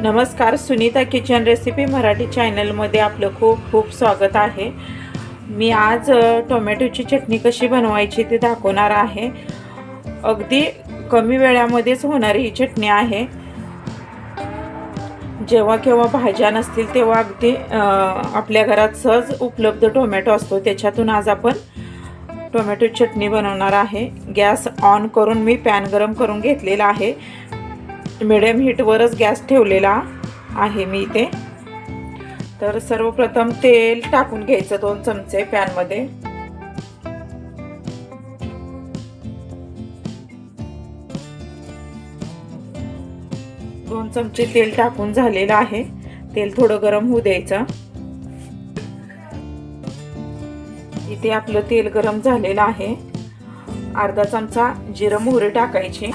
नमस्कार Sunita kitchen recipe Marathi चॅनलमध्ये आपलं खूप खूप स्वागत आहे. मी आज टोमॅटोची चटणी कशी बनवायची ते दाखवणार आहे. अगदी कमी वेळामध्येच होणारी ही चटणी आहे. जेव्हा केव्हा भाज्या नसतील तेव्हा अगदी आपल्या घरात सहज उपलब्ध टोमॅटो असतो. त्याच्यातून आज आपण टोमॅटो चटणी बनवणार आहे. गॅस ऑन करून मी पॅन गरम करून घेतलेला आहे. मिडियम हीटवरच गॅस ठेवलेला आहे मी इथे. तर सर्वप्रथम तेल टाकून घ्यायचं दोन चमचे पॅनमध्ये. चमचे तेल टाकून झालेलं आहे. तेल थोडं गरम होऊ द्यायचं. इथे आपलं तेल गरम झालेलं आहे. अर्धा चमचा जिरं मोहरी टाकायची.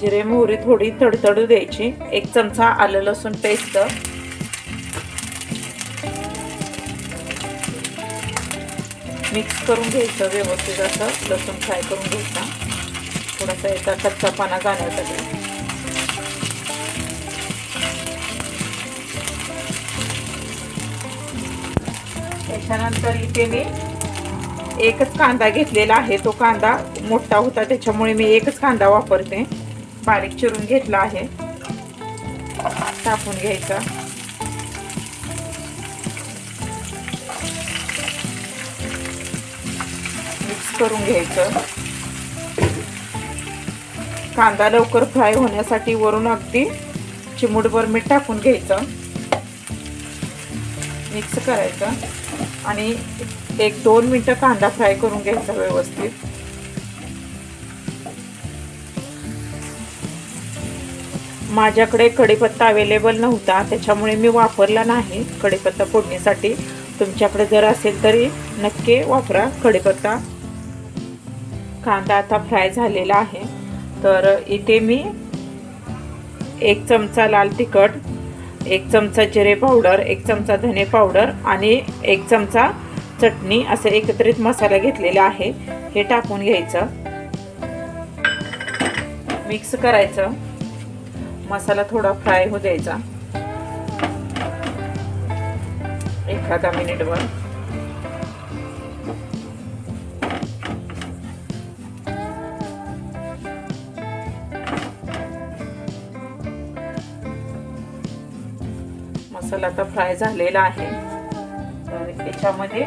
जिरे मोहरी थोडी तडतडू द्यायची. एक चमचा आलं लसूण पेस्ट. मिक्स करून घ्यायचं व्यवस्थित असं. लसूण फ्राय करून घ्यायचा. थोडासा याचा कच्चापणा जाण्यासाठी त्याच्यानंतर इथे मी एकच कांदा घेतलेला आहे. तो कांदा मोठा होता त्याच्यामुळे मी एकच कांदा वापरते. बारीक चिरून घेतला आहे. टाकून घ्यायचा. मिक्स करून घ्यायचं. कांदा लवकर फ्राय होण्यासाठी वरून अगदी चिमूटभर मीठ टाकून घ्यायचं. मिक्स करायचं. आणि एक दोन मिनटं कांदा फ्राय करून घ्यायचा व्यवस्थित. माझ्याकडे कढीपत्ता अवेलेबल नव्हता त्याच्यामुळे मी वापरला नाही कढीपत्ता फोडणीसाठी. तुमच्याकडे जर असेल तरी नक्की वापरा कढीपत्ता. कांदा आता फ्राय झालेला आहे. तर इथे मी एक चमचा लाल तिखट एक चमचा जिरे पावडर एक चमचा धने पावडर आणि एक चमचा चटणी असे एकत्रित मसाला घेतलेला आहे. हे टाकून घ्यायचं. मिक्स करायचं. मसाला थोडा फ्राय होऊ द्यायचा. एखादा मिनिटभर मसाला आता फ्राय झालेला आहे. तर याच्यामध्ये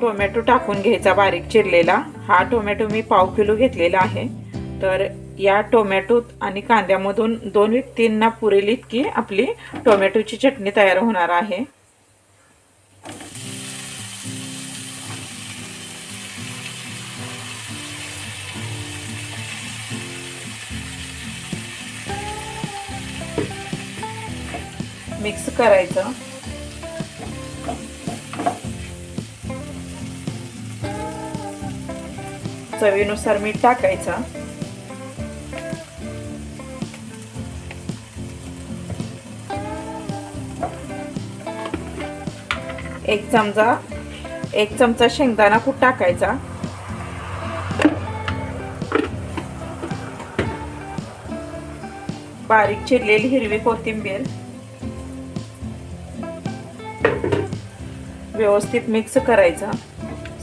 टोमॅटो टाकून घ्यायचा बारीक चिरलेला. हा टोमॅटो मी पाव किलो घेतलेला आहे. तर या टोमॅटोत आणि कांद्यामधून दोन व्यक्तींना पुरेल इतकी आपली टोमॅटोची चटणी तयार होणार आहे. मिक्स करायचं. चवीनुसार मीठ टाकायचं. एक चमचा एक चमचा शेंगदाणा कूट टाकायचा. बारीक चिरलेली हिरवी कोथिंबीर. व्यवस्थित मिक्स करायचा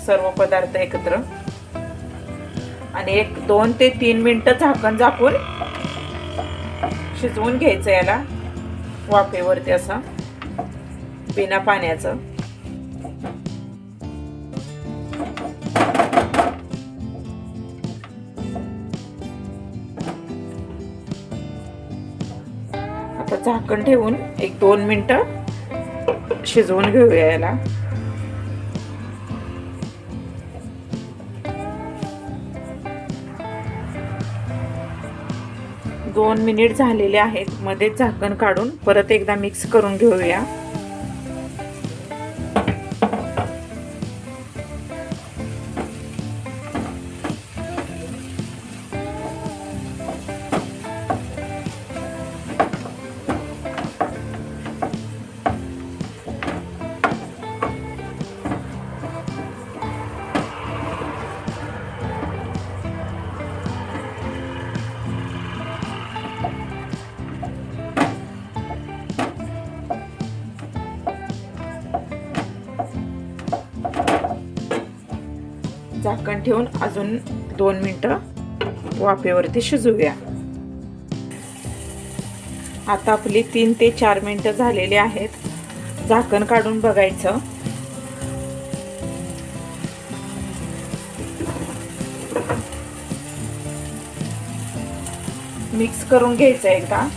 सर्व पदार्थ एकत्र. आणि एक दोन ते तीन मिनटं झाकण झाकून शिजवून घ्यायचं याला वाफेवरती असं बिना पाण्याचं. आता झाकण ठेवून एक दोन मिनटं शिजवून घेऊया याला. दोन मिनिट झालेले आहेत. मध्येच झाकण काढून परत एकदा मिक्स करून घेऊया. झाकण ठेवून अजून दोन मिनटं वाफेवरती शिजवूया आता आपली तीन ते चार मिनटं झालेली आहेत. झाकण काढून बघायचं. मिक्स करून घ्यायचं एकदा.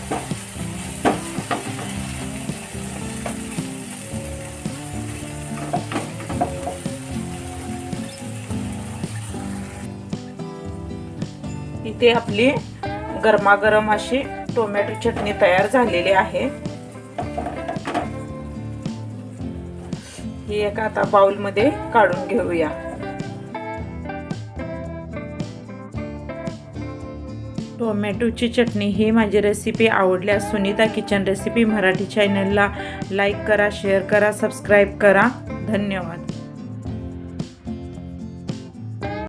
इथे आपली गरमागरम अशी टोमॅटो चटणी तयार झालेली आहे. ही एका आता बाउलमध्ये काढून घेऊया. टोमॅटोची चटणी ही माझी रेसिपी आवडल्यास सुनीता किचन रेसिपी मराठी चॅनलला लाईक करा शेअर करा सबस्क्राईब करा. धन्यवाद.